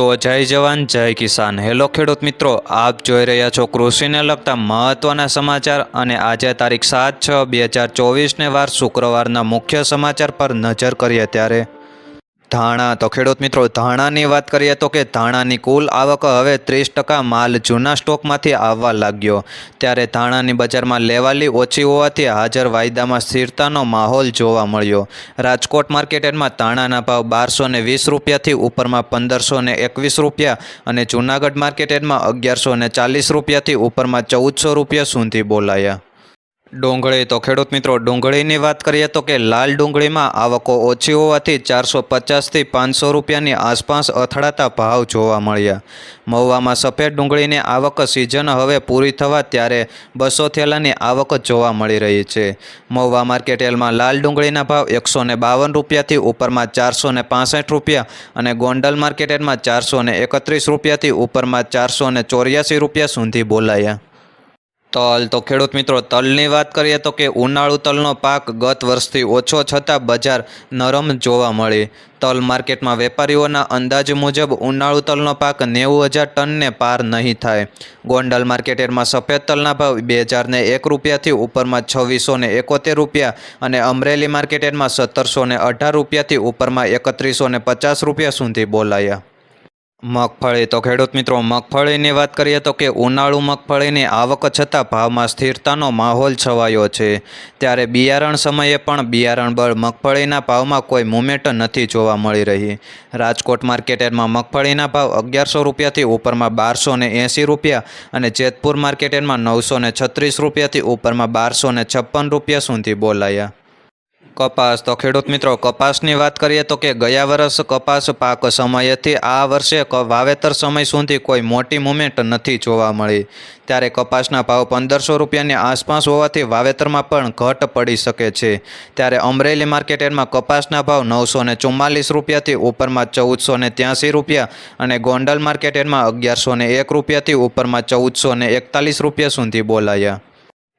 તો જય જવાન, જય કિસાન. હેલો ખેડૂત મિત્રો, આપ જોઈ રહ્યા છો કૃષિને લગતા મહત્ત્વના સમાચાર અને આજે તારીખ સાત છ, બે હજાર ચોવીસને વાર શુક્રવારના મુખ્ય સમાચાર પર નજર કરીએ ત્યારે ધાણા. તો ખેડૂત મિત્રો, ધાણાની વાત કરીએ તો કે ધાણાની કુલ આવક હવે ત્રીસ ટકા માલ જૂના સ્ટોકમાંથી આવવા લાગ્યો. ત્યારે ધાણાની બજારમાં લેવાલી ઓછી હોવાથી હાજર વાયદામાં સ્થિરતાનો માહોલ જોવા મળ્યો. રાજકોટ માર્કેટમાં ધાણાના ભાવ બારસો ને વીસ રૂપિયાથી ઉપરમાં પંદરસો ને એકવીસ રૂપિયા અને જૂનાગઢ માર્કેટમાં અગિયારસો ને ચાલીસ રૂપિયાથી ઉપરમાં ચૌદસો રૂપિયા સુધી બોલાયા. ડુંગળી. તો ખેડૂત મિત્રો, ડુંગળીની વાત કરીએ તો કે લાલ ડુંગળીમાં આવકો ઓછી હોવાથી ચારસો પચાસથી પાંચસો રૂપિયાની આસપાસ અથડાતા ભાવ જોવા મળ્યા. મહુવામાં સફેદ ડુંગળીની આવક સિઝન હવે પૂરી થવા ત્યારે બસો થેલાની આવક જોવા મળી રહી છે. મહુવા માર્કેટેલમાં લાલ ડુંગળીના ભાવ એકસો ને બાવન રૂપિયાથી ઉપરમાં ચારસો ને પાસઠ રૂપિયા અને ગોંડલ માર્કેટેલમાં ચારસો ને એકત્રીસ રૂપિયાથી ઉપરમાં ચારસો ને ચોર્યાસી રૂપિયા સુધી બોલાયા. તલ. તો ખેડૂત મિત્રો, તલની વાત કરીએ તો કે ઉનાળુ તલનો પાક ગત વર્ષથી ઓછો છતાં બજાર નરમ જોવા મળી. તલ માર્કેટમાં વેપારીઓના અંદાજ મુજબ ઉનાળુ તલનો પાક નેવું હજાર ટનને પાર નહીં થાય. ગોંડલ માર્કેટમાં સફેદ તલના ભાવ બે હજારને એક રૂપિયાથી ઉપરમાં છવ્વીસો ને એકોતેર રૂપિયા અને અમરેલી માર્કેટમાં સત્તરસો ને અઢાર રૂપિયાથી ઉપરમાં એકત્રીસો ને પચાસ રૂપિયા સુધી બોલાયા. મગફળી. તો ખેડૂત મિત્રો, મગફળીની વાત કરીએ તો કે ઉનાળુ મગફળીની આવક છતાં ભાવમાં સ્થિરતાનો માહોલ છવાયો છે. ત્યારે બિયારણ સમયે પણ બિયારણ બળ મગફળીના ભાવમાં કોઈ મુમેન્ટ નથી જોવા મળી રહી. રાજકોટ માર્કેટમાં મગફળીના ભાવ અગિયારસો રૂપિયાથી ઉપરમાં બારસો ને એંસી રૂપિયા અને જેતપુર માર્કેટમાં નવસો ને છત્રીસ રૂપિયાથી ઉપરમાં બારસો ને છપ્પન રૂપિયા સુધી બોલાયા. કપાસ. તો ખેડૂત મિત્રો, કપાસની વાત કરીએ તો કે ગયા વર્ષ કપાસ પાક સમયેથી આ વર્ષે વાવેતર સમય સુધી કોઈ મોટી મુમેન્ટ નથી જોવા મળી. ત્યારે કપાસના ભાવ પંદરસો રૂપિયાની આસપાસ હોવાથી વાવેતરમાં પણ ઘટ પડી શકે છે. ત્યારે અમરેલી માર્કેટમાં કપાસના ભાવ નવસો ને ચુમ્માલીસ રૂપિયાથી ઉપરમાં ચૌદસો ને ત્યાંસી રૂપિયા અને ગોંડલ માર્કેટમાં અગિયારસો ને એક રૂપિયાથી ઉપરમાં ચૌદસો ને એકતાલીસ રૂપિયા સુધી બોલાયા.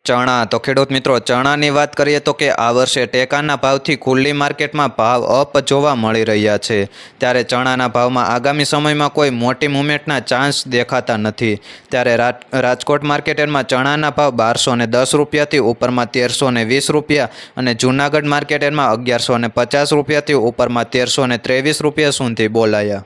ચણા. તો ખેડૂત મિત્રો, ચણાની વાત કરીએ તો કે આ વર્ષે ટેકાના ભાવથી ખુલ્લી માર્કેટમાં ભાવ અપ જોવા મળી રહ્યા છે. ત્યારે ચણાના ભાવમાં આગામી સમયમાં કોઈ મોટી મુમેન્ટના ચાન્સ દેખાતા નથી. ત્યારે રાજ- રાજકોટ માર્કેટમાં ચણાના ભાવ બારસો ને દસ રૂપિયાથી ઉપરમાં તેરસો ને વીસ રૂપિયા અને જૂનાગઢ માર્કેટમાં અગિયારસો ને પચાસ રૂપિયાથી ઉપરમાં તેરસો ને ત્રેવીસ રૂપિયા સુધી બોલાયા.